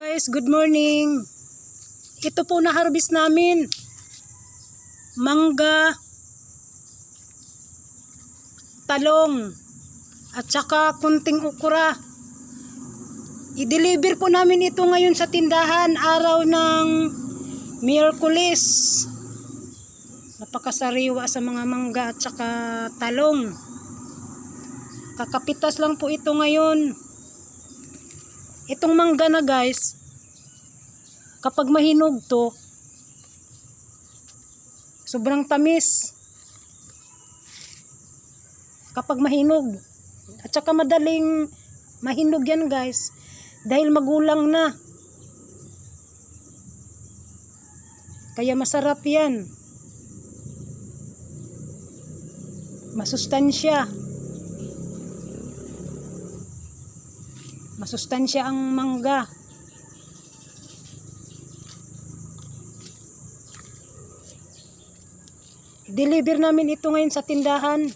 Guys, good morning. Ito po na harvest namin. Mangga, talong, at saka kunting ukura. I-deliver po namin ito ngayon sa tindahan araw ng Miyerkules. Napakasariwa sa mga mangga at saka talong. Kakapitas lang po ito ngayon. Itong mangga na guys, kapag mahinog to, sobrang tamis. Kapag mahinog. At saka madaling mahinog yan guys, dahil magulang na. Kaya masarap yan. Masustansya. Masustansya ang mangga. Deliver namin ito ngayon sa tindahan.